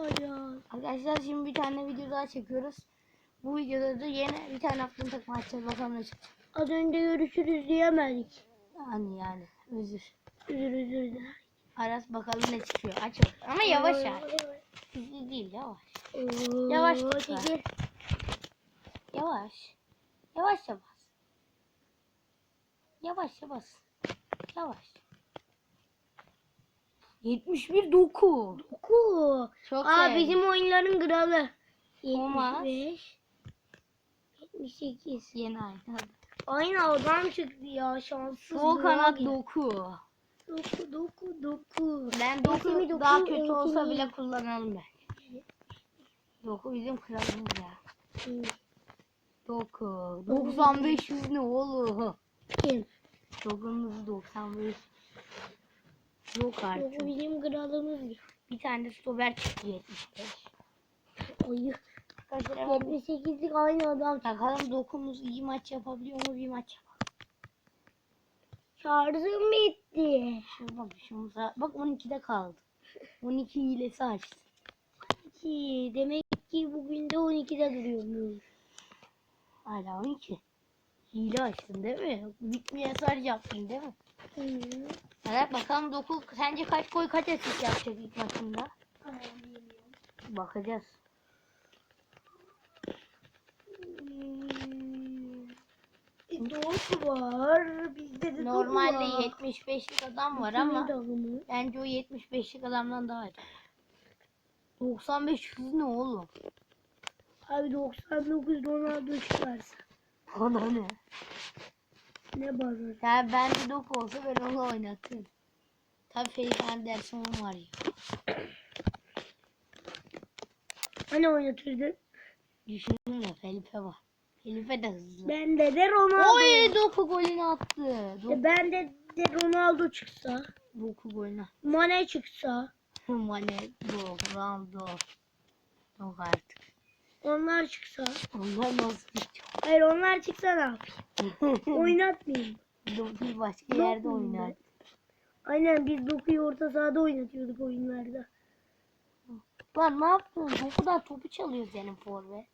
açacağız. Arkadaşlar şimdi bir tane video daha çekiyoruz. Bu videoda da yine bir tane aklım takma açacağız. Bakalım ne çıkacak. Az önce görüşürüz diyemedik. Yani yani özür. Özür özür dilerim. Aras bakalım ne çıkıyor. Aç bakalım. Ama yavaş aç. Hızlı değil yavaş. Yavaş Oo, lütfen. çekil. Yavaş. Yavaşça bas. Yavaşça bas. Yavaş. 71 doku. Oku. Çok Aa sevdim. bizim oyunların kralı. Olmaz. 75. 78. Yeni aynı. Aynı adam çıktı ya şanssız. Sol kanat ya. doku. Doku doku doku. Ben Eğitimi doku doku, daha kötü olsa eğitimi. bile kullanalım ben. Doku bizim kralımız ya. Hı. Doku. 95 yüz ne oğlum? Kim? Doku'nun 95. Yok artık. Doku bizim kralımız. Bir tane de stoper çıktı 75. Ayı. Arkadaşlar hemen bir 78'lik aynı adam. bakalım dokumuz iyi maç yapabiliyor mu bir maç yapalım. Şarjım bitti. Şu bak şumuza bak 12'de kaldı. 12 hilesi açtı. Ki demek ki bugün de 12'de duruyormuş. Hala 12. Hile açtın değil mi? Bitmeyen sarı yaptın değil mi? Evet bakalım Doku sence kaç gol kaç asist yapacak ilk maçında? Bakacağız. Hmm. Doku var. Bizde de Normalde Doku var. 75'lik adam var ama bence o 75'lik adamdan daha iyi. 95 hız ne oğlum? Abi 99 Ronaldo çıkarsa. Bana ne? Ne bağırır? Ya ben de Doku olsa ben onu oynatırım. Tabii Ferit Anderson var ya. Hani oynatırdın? Düşünsene Felipe var. Felipe de hızlı. Bende de Ronaldo. Oy Doku golünü attı. Doku, E bende de Ronaldo çıksa. Doku golünü. Mane çıksa. Mane, Doku, Ronaldo. Yok artık. Onlar çıksa. Onlar nasıl gidiyor? Hayır onlar çıksa ne yapayım? Oynatmayayım. Doku'yu başka yerde oynar. Aynen biz Doku'yu orta sahada oynatıyorduk oyunlarda. Lan ne yaptın? Doku'dan topu çalıyor senin forvet.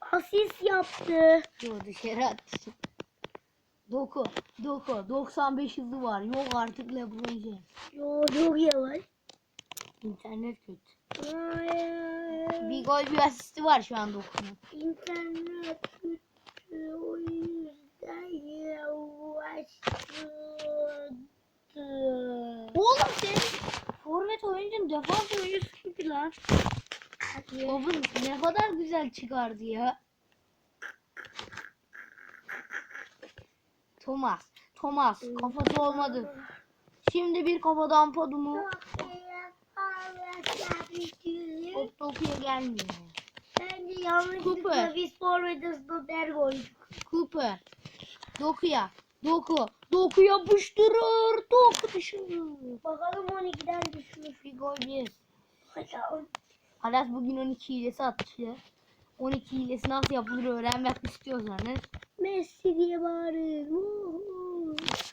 Asist yaptı. Yo dışarı attı. Doku, Doku, 95 hızı var. Yok artık LeBron James. Yo çok yavaş. İnternet kötü. Bir gol bir asisti var şu an Doku'nun. İnternet kötü o yüzden yavaşladı. Oğlum senin forvet oyuncun defans oyuncusu gibi lan. Topu ne kadar güzel çıkardı ya. Thomas, Thomas kafası olmadı. Şimdi bir kafadan podumu top dokuya gelmiyor. Bence yanlışlıkla Cooper. biz forvet stoper koyduk. Cooper, dokuya, doku, doku yapıştırır, doku düşürür. Bakalım 12'den düşmüş. Bir gol bir. Aras bugün 12 hilesi attı. 12 hilesi nasıl yapılır öğrenmek istiyorsanız Messi diye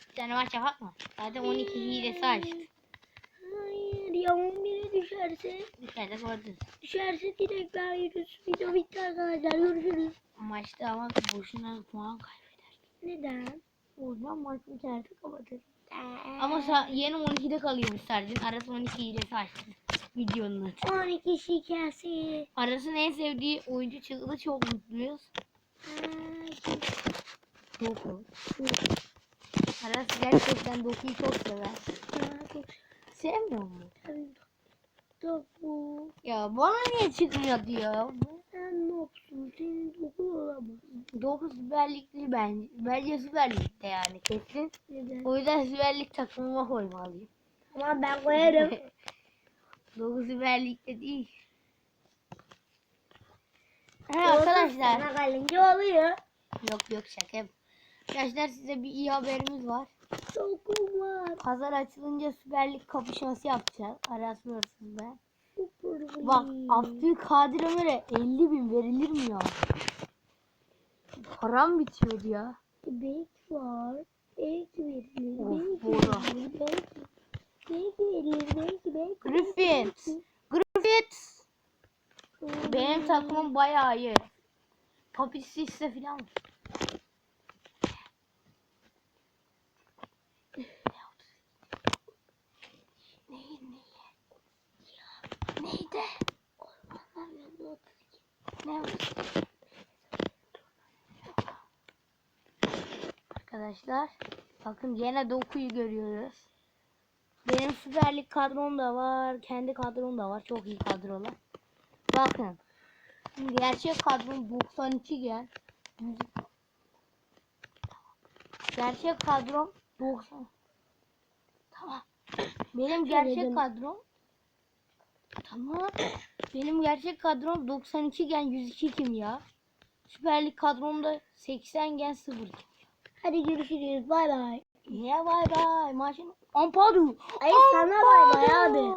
bir tane maç yapak mı? Zaten 12 hilesi açtı. Hayır ya 11'e düşerse de gördünüz. düşerse direkt veririz. Video bitti arkadaşlar görüşürüz. Maçta ama boşuna puan kaybeder. Neden? O zaman maç biterse kapatır. Ama sa- yeni 12'de kalıyormuş Sercan. Aras 12 hilesi açtı. Videonun adı. 12 şikası. Aras'ın en sevdiği oyuncu çıktı. Çok mutluyuz. Doku. Aras gerçekten Doku'yu çok sever. Sevmiyor mu? Topu. Ya bana niye çıkmıyor diyor. Sen ne yapıyorsun? Senin topu olamaz. Doku Süper Lig'li bence. Bence Süper Lig'de yani kesin. Neden? O yüzden Süper Lig takımıma koymalıyım. Ama ben koyarım. Doku Süper Lig'de değil. Ha, arkadaşlar. Sana kalınca oluyor. Yok yok şaka. yap- Arkadaşlar size bir iyi haberimiz var. Tokum var. Pazar açılınca Süper Lig kapışması yapacağız. Aras vs ben. Bak. Abdülkadir Ömer'e 50 bin verilir mi ya? Param bitiyor ya. Belki var. Belki verilir. Of, Bora. Belki. Belki verilir. Belki belki. Griffith. Griffith. Benim takımım bayağı iyi. Papis ise filan. Neydi? Ne oldu? Arkadaşlar bakın yine dokuyu görüyoruz. Benim Süper Lig kadrom da var. Kendi kadrom da var. Çok iyi kadrolar. Bakın. Gerçek kadrom 92 gen. Gerçek kadrom 90. Tamam. Benim gerçek kadrom Tamam. Benim gerçek kadrom 92 gen 102 kim ya? Süper Lig kadromda 80 gen 0 kim? Hadi görüşürüz. Bay bay. Niye bay bay maçın Ampadu. Ay sana bay bay abi.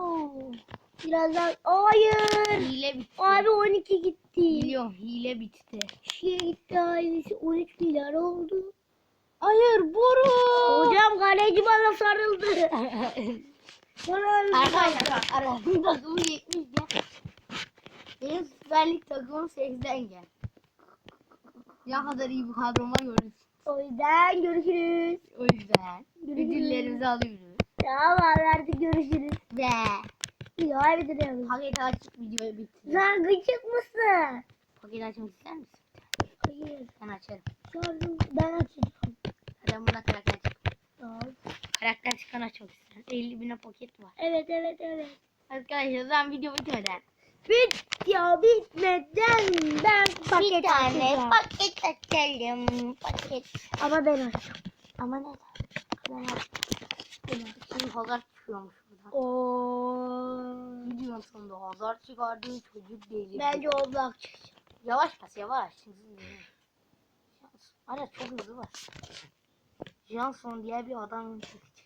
Birazdan hayır. Hile bitti. Abi 12 gitti. Biliyorum hile bitti. Şey gitti ailesi 13 milyar oldu. Hayır boru. Hocam kaleci bana sarıldı. Arkadaşlar aramın takımı 70 gen. Benim Süper Lig takımım 80 gen. Ne kadar iyi bir kadroma görürüz. O yüzden görüşürüz. O yüzden Görüşürüz. ödüllerimizi alıyoruz. Tamam artık görüşürüz. Ve Ya bitirelim. paket açık videoyu bitti. Sen gıcık mısın? Paket açmak ister misin? Hayır. Ben açarım. Gördüm. Ben açacağım. Ben buna karakter çık. Karakter çıkan isterim. 50 bine paket var. Evet evet evet. Arkadaşlar ben video bitmeden Video bitmeden ben paket bir tane açacağım. paket açalım. Paket. Ama ben açacağım. Ama neden? Ben açtım. Şimdi hazar çıkıyormuş buradan. Oo. Videonun sonunda hazar çıkardığı çocuk değil. Bence o blok çıkacak. Yavaş bas yavaş. Hala çok hızlı var. Johnson diye bir adam çıkacak.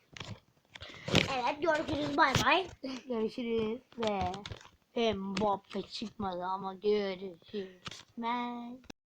Evet görüşürüz bay bay. Görüşürüz ve Mbappe çıkmadı ama görüşürüz. Ben